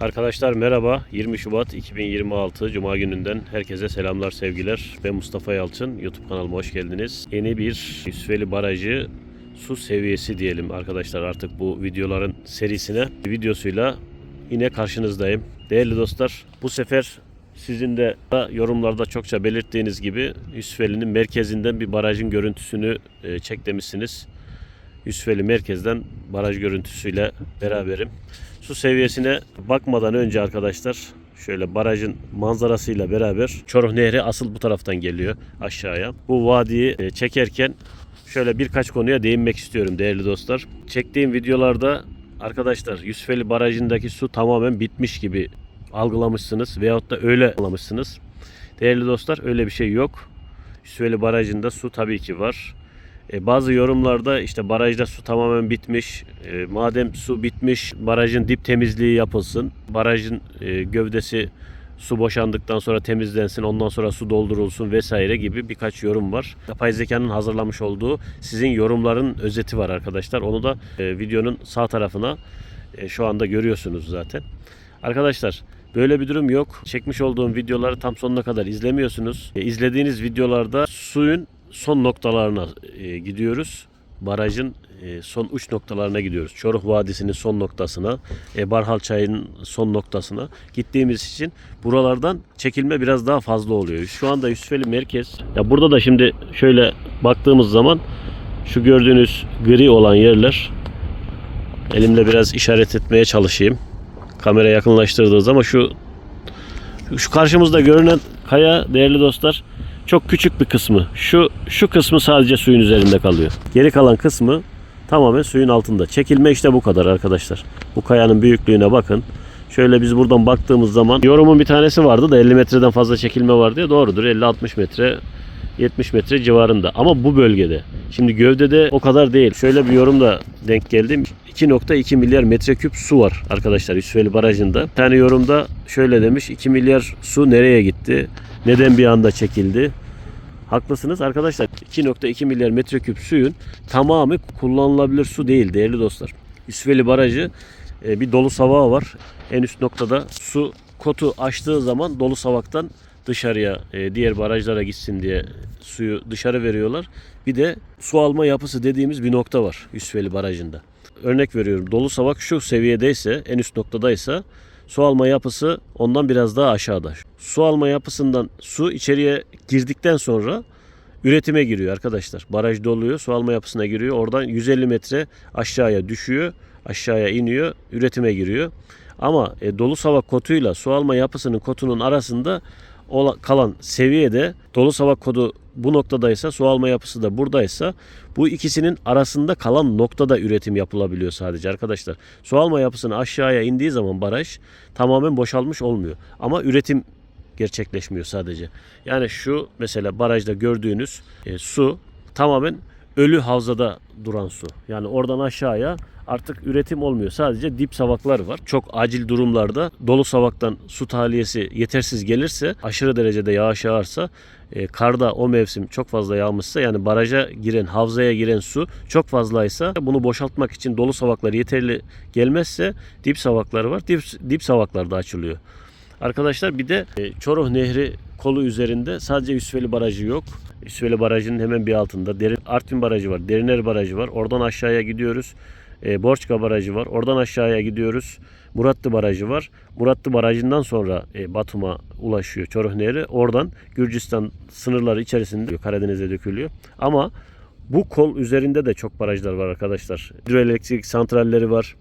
Arkadaşlar merhaba. 20 Şubat 2026 Cuma gününden herkese selamlar, sevgiler. Ben Mustafa Yalçın. YouTube kanalıma hoş geldiniz. Yeni bir Yusufeli Barajı su seviyesi diyelim arkadaşlar artık bu videoların serisine videosuyla yine karşınızdayım. Değerli dostlar bu sefer sizin de yorumlarda çokça belirttiğiniz gibi Yusufeli'nin merkezinden bir barajın görüntüsünü e, çek demişsiniz. Yusufeli merkezden baraj görüntüsüyle beraberim. Su seviyesine bakmadan önce arkadaşlar şöyle barajın manzarasıyla beraber Çoruh Nehri asıl bu taraftan geliyor aşağıya. Bu vadiyi e, çekerken şöyle birkaç konuya değinmek istiyorum değerli dostlar. Çektiğim videolarda arkadaşlar Yusufeli Barajı'ndaki su tamamen bitmiş gibi algılamışsınız veyahut da öyle algılamışsınız. Değerli dostlar öyle bir şey yok. Yusufeli Barajı'nda su tabii ki var. E, bazı yorumlarda işte barajda su tamamen bitmiş. E, madem su bitmiş barajın dip temizliği yapılsın. Barajın e, gövdesi su boşandıktan sonra temizlensin. Ondan sonra su doldurulsun vesaire gibi birkaç yorum var. Yapay zekanın hazırlamış olduğu sizin yorumların özeti var arkadaşlar. Onu da videonun sağ tarafına şu anda görüyorsunuz zaten. Arkadaşlar Böyle bir durum yok. Çekmiş olduğum videoları tam sonuna kadar izlemiyorsunuz. E, izlediğiniz videolarda suyun son noktalarına e, gidiyoruz. Barajın e, son uç noktalarına gidiyoruz. Çoruh Vadisi'nin son noktasına, e, Barhal Çayı'nın son noktasına gittiğimiz için buralardan çekilme biraz daha fazla oluyor. Şu anda Yusufeli merkez. Ya burada da şimdi şöyle baktığımız zaman şu gördüğünüz gri olan yerler elimle biraz işaret etmeye çalışayım. Kamera yakınlaştırdığı zaman şu şu karşımızda görünen kaya değerli dostlar çok küçük bir kısmı. Şu şu kısmı sadece suyun üzerinde kalıyor. Geri kalan kısmı tamamen suyun altında. Çekilme işte bu kadar arkadaşlar. Bu kayanın büyüklüğüne bakın. Şöyle biz buradan baktığımız zaman yorumun bir tanesi vardı da 50 metreden fazla çekilme var diye doğrudur. 50-60 metre 70 metre civarında ama bu bölgede. Şimdi gövdede o kadar değil. Şöyle bir yorum da denk geldim. 2.2 milyar metreküp su var arkadaşlar Yusufeli Barajı'nda. Bir tane yorumda şöyle demiş 2 milyar su nereye gitti? Neden bir anda çekildi? Haklısınız arkadaşlar. 2.2 milyar metreküp suyun tamamı kullanılabilir su değil değerli dostlar. Yusufeli Barajı e, bir dolu savağı var. En üst noktada su kotu açtığı zaman dolu savaktan dışarıya e, diğer barajlara gitsin diye suyu dışarı veriyorlar. Bir de su alma yapısı dediğimiz bir nokta var Yusufeli Barajı'nda. Örnek veriyorum dolu savak şu seviyedeyse en üst noktadaysa su alma yapısı ondan biraz daha aşağıda. Su alma yapısından su içeriye girdikten sonra üretime giriyor arkadaşlar. Baraj doluyor, su alma yapısına giriyor. Oradan 150 metre aşağıya düşüyor, aşağıya iniyor, üretime giriyor. Ama e, dolu savak kotuyla su alma yapısının kotunun arasında kalan seviyede dolu savak kodu bu noktadaysa su alma yapısı da buradaysa bu ikisinin arasında kalan noktada üretim yapılabiliyor sadece arkadaşlar. Su alma yapısını aşağıya indiği zaman baraj tamamen boşalmış olmuyor. Ama üretim gerçekleşmiyor sadece. Yani şu mesela barajda gördüğünüz e, su tamamen ölü havzada duran su. Yani oradan aşağıya artık üretim olmuyor. Sadece dip savaklar var. Çok acil durumlarda dolu savaktan su tahliyesi yetersiz gelirse, aşırı derecede yağış yağarsa, e, karda o mevsim çok fazla yağmışsa yani baraja giren, havzaya giren su çok fazlaysa bunu boşaltmak için dolu savaklar yeterli gelmezse dip savakları var. Dip, dip savaklar da açılıyor. Arkadaşlar bir de e, Çoruh Nehri kolu üzerinde sadece Yusufeli Barajı yok. Yusufeli Barajı'nın hemen bir altında Derin, Artvin Barajı var, Deriner Barajı var. Oradan aşağıya gidiyoruz. E, Borçka Barajı var. Oradan aşağıya gidiyoruz. Muratlı Barajı var. Muratlı Barajı'ndan sonra e, Batum'a ulaşıyor Çoruh Nehri. Oradan Gürcistan sınırları içerisinde Karadeniz'e dökülüyor. Ama bu kol üzerinde de çok barajlar var arkadaşlar. Hidroelektrik santralleri var.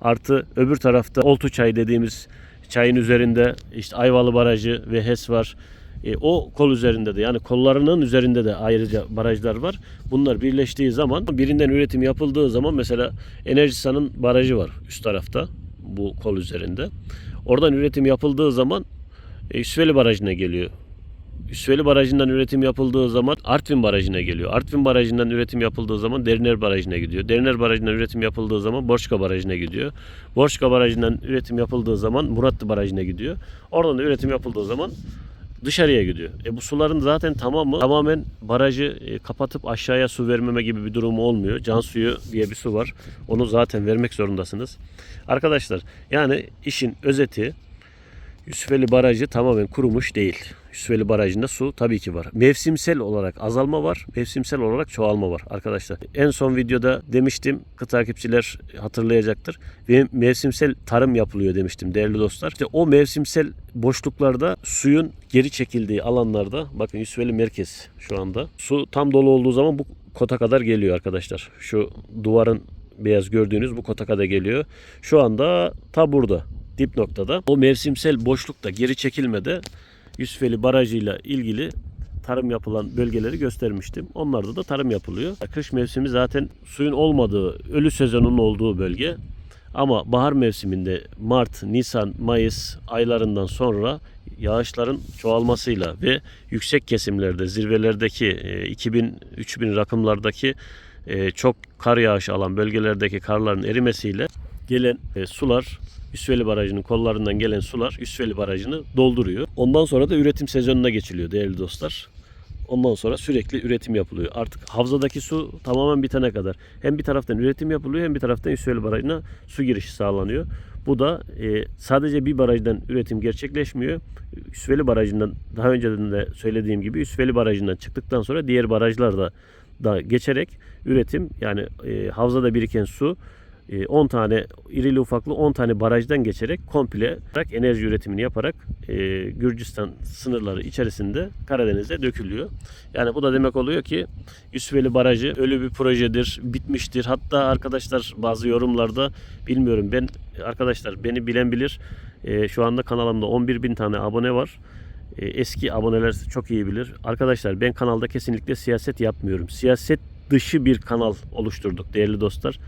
Artı öbür tarafta Oltu Çay dediğimiz çayın üzerinde işte Ayvalı Barajı ve HES var. E, o kol üzerinde de yani kollarının üzerinde de ayrıca barajlar var. Bunlar birleştiği zaman birinden üretim yapıldığı zaman mesela Enerjisa'nın barajı var üst tarafta bu kol üzerinde. Oradan üretim yapıldığı zaman e, Yusufeli Barajı'na geliyor. Yusufeli Barajı'ndan üretim yapıldığı zaman Artvin Barajı'na geliyor. Artvin Barajı'ndan üretim yapıldığı zaman Deriner Barajı'na gidiyor. Deriner Barajı'ndan üretim yapıldığı zaman Borçka Barajı'na gidiyor. Borçka Barajı'ndan üretim yapıldığı zaman Muratlı Barajı'na gidiyor. Oradan da üretim yapıldığı zaman dışarıya gidiyor. E bu suların zaten tamamı tamamen barajı e, kapatıp aşağıya su vermeme gibi bir durumu olmuyor. Can suyu diye bir su var. Onu zaten vermek zorundasınız. Arkadaşlar yani işin özeti Yusufeli Barajı tamamen kurumuş değil. Yusufeli Barajı'nda su tabii ki var. Mevsimsel olarak azalma var, mevsimsel olarak çoğalma var arkadaşlar. En son videoda demiştim, takipçiler hatırlayacaktır. Ve mevsimsel tarım yapılıyor demiştim değerli dostlar. İşte o mevsimsel boşluklarda suyun geri çekildiği alanlarda bakın Yusufeli merkez şu anda. Su tam dolu olduğu zaman bu kota kadar geliyor arkadaşlar. Şu duvarın beyaz gördüğünüz bu kota kadar geliyor. Şu anda ta burada dip noktada. O mevsimsel boşlukta geri çekilmede Yusufeli Barajı'yla ilgili tarım yapılan bölgeleri göstermiştim. Onlarda da tarım yapılıyor. Kış mevsimi zaten suyun olmadığı, ölü sezonun olduğu bölge. Ama bahar mevsiminde Mart, Nisan, Mayıs aylarından sonra yağışların çoğalmasıyla ve yüksek kesimlerde, zirvelerdeki 2000-3000 rakımlardaki e, çok kar yağışı alan bölgelerdeki karların erimesiyle gelen e, sular Üsveli Barajı'nın kollarından gelen sular Üsveli Barajı'nı dolduruyor. Ondan sonra da üretim sezonuna geçiliyor değerli dostlar. Ondan sonra sürekli üretim yapılıyor. Artık havzadaki su tamamen bitene kadar hem bir taraftan üretim yapılıyor hem bir taraftan Üsveli Barajı'na su girişi sağlanıyor. Bu da e, sadece bir barajdan üretim gerçekleşmiyor. Üsveli Barajı'ndan daha önceden de söylediğim gibi Üsveli Barajı'ndan çıktıktan sonra diğer barajlar da da geçerek üretim yani e, havzada biriken su 10 tane irili ufaklı 10 tane barajdan geçerek komple enerji üretimini yaparak e, Gürcistan sınırları içerisinde Karadeniz'e dökülüyor. Yani bu da demek oluyor ki Yusufeli Barajı ölü bir projedir, bitmiştir. Hatta arkadaşlar bazı yorumlarda bilmiyorum ben arkadaşlar beni bilen bilir. E, şu anda kanalımda 11 bin tane abone var. E, eski aboneler çok iyi bilir. Arkadaşlar ben kanalda kesinlikle siyaset yapmıyorum. Siyaset dışı bir kanal oluşturduk değerli dostlar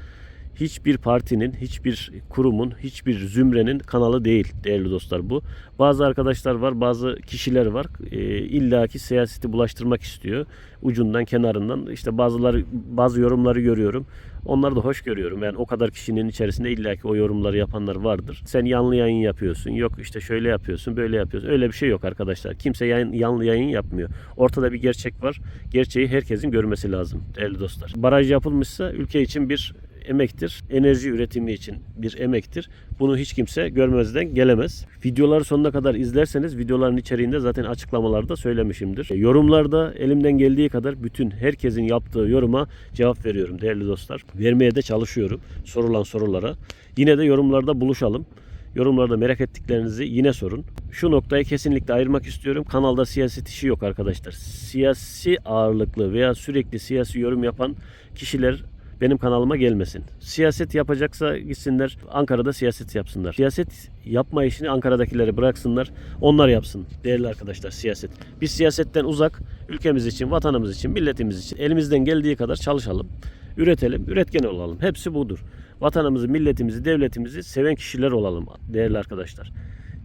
hiçbir partinin, hiçbir kurumun, hiçbir zümrenin kanalı değil değerli dostlar bu. Bazı arkadaşlar var, bazı kişiler var. E, illaki siyaseti bulaştırmak istiyor. Ucundan, kenarından. İşte bazıları bazı yorumları görüyorum. Onları da hoş görüyorum. Yani o kadar kişinin içerisinde illaki o yorumları yapanlar vardır. Sen yanlı yayın yapıyorsun. Yok işte şöyle yapıyorsun, böyle yapıyorsun. Öyle bir şey yok arkadaşlar. Kimse yayın, yanlı yayın yapmıyor. Ortada bir gerçek var. Gerçeği herkesin görmesi lazım değerli dostlar. Baraj yapılmışsa ülke için bir emektir. Enerji üretimi için bir emektir. Bunu hiç kimse görmezden gelemez. Videoları sonuna kadar izlerseniz videoların içeriğinde zaten açıklamalarda söylemişimdir. Yorumlarda elimden geldiği kadar bütün herkesin yaptığı yoruma cevap veriyorum değerli dostlar. Vermeye de çalışıyorum sorulan sorulara. Yine de yorumlarda buluşalım. Yorumlarda merak ettiklerinizi yine sorun. Şu noktayı kesinlikle ayırmak istiyorum. Kanalda siyaset işi yok arkadaşlar. Siyasi ağırlıklı veya sürekli siyasi yorum yapan kişiler benim kanalıma gelmesin. Siyaset yapacaksa gitsinler Ankara'da siyaset yapsınlar. Siyaset yapma işini Ankara'dakileri bıraksınlar. Onlar yapsın değerli arkadaşlar siyaset. Biz siyasetten uzak ülkemiz için, vatanımız için, milletimiz için elimizden geldiği kadar çalışalım. Üretelim, üretken olalım. Hepsi budur. Vatanımızı, milletimizi, devletimizi seven kişiler olalım değerli arkadaşlar.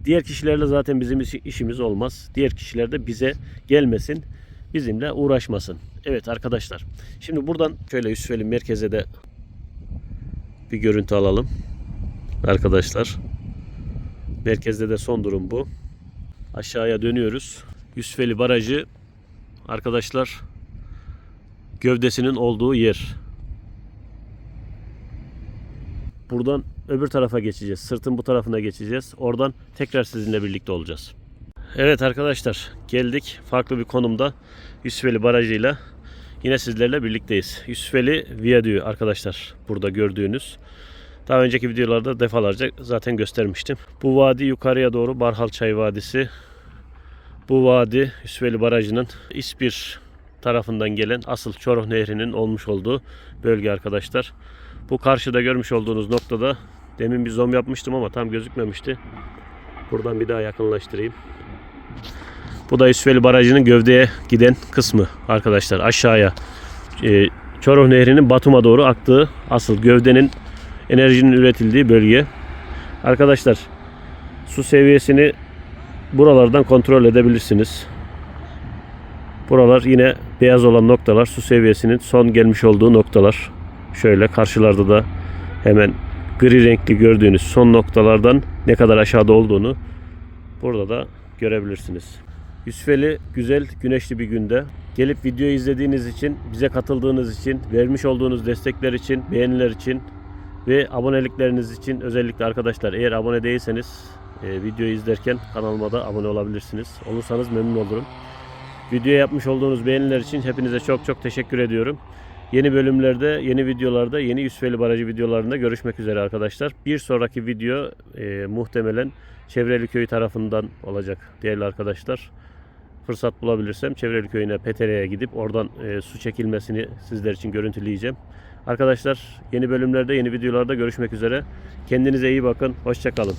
Diğer kişilerle zaten bizim işimiz olmaz. Diğer kişiler de bize gelmesin bizimle uğraşmasın. Evet arkadaşlar. Şimdi buradan şöyle Yusufeli merkeze de bir görüntü alalım. Arkadaşlar. Merkezde de son durum bu. Aşağıya dönüyoruz. Yusufeli Barajı arkadaşlar gövdesinin olduğu yer. Buradan öbür tarafa geçeceğiz. Sırtın bu tarafına geçeceğiz. Oradan tekrar sizinle birlikte olacağız. Evet arkadaşlar geldik farklı bir konumda Yusufeli Barajı'yla yine sizlerle birlikteyiz. Yusufeli Viyadüğü arkadaşlar burada gördüğünüz. Daha önceki videolarda defalarca zaten göstermiştim. Bu vadi yukarıya doğru Barhal Çay Vadisi. Bu vadi Yusufeli Barajı'nın İspir tarafından gelen asıl Çoruh Nehri'nin olmuş olduğu bölge arkadaşlar. Bu karşıda görmüş olduğunuz noktada demin bir zoom yapmıştım ama tam gözükmemişti. Buradan bir daha yakınlaştırayım. Bu da İsveli Barajı'nın gövdeye giden kısmı arkadaşlar aşağıya. Ee, Çoruh Nehri'nin Batum'a doğru aktığı asıl gövdenin enerjinin üretildiği bölge. Arkadaşlar su seviyesini buralardan kontrol edebilirsiniz. Buralar yine beyaz olan noktalar su seviyesinin son gelmiş olduğu noktalar. Şöyle karşılarda da hemen gri renkli gördüğünüz son noktalardan ne kadar aşağıda olduğunu burada da görebilirsiniz. Yusufeli güzel, güneşli bir günde. Gelip videoyu izlediğiniz için, bize katıldığınız için, vermiş olduğunuz destekler için, beğeniler için ve abonelikleriniz için özellikle arkadaşlar eğer abone değilseniz e, videoyu izlerken kanalıma da abone olabilirsiniz. Olursanız memnun olurum. Videoya yapmış olduğunuz beğeniler için hepinize çok çok teşekkür ediyorum. Yeni bölümlerde, yeni videolarda, yeni Yusufeli Barajı videolarında görüşmek üzere arkadaşlar. Bir sonraki video e, muhtemelen Çevreli Köy tarafından olacak değerli arkadaşlar. Fırsat bulabilirsem Çevreli Köyü'ne Petere'ye gidip oradan e, su çekilmesini sizler için görüntüleyeceğim. Arkadaşlar yeni bölümlerde, yeni videolarda görüşmek üzere. Kendinize iyi bakın. Hoşçakalın.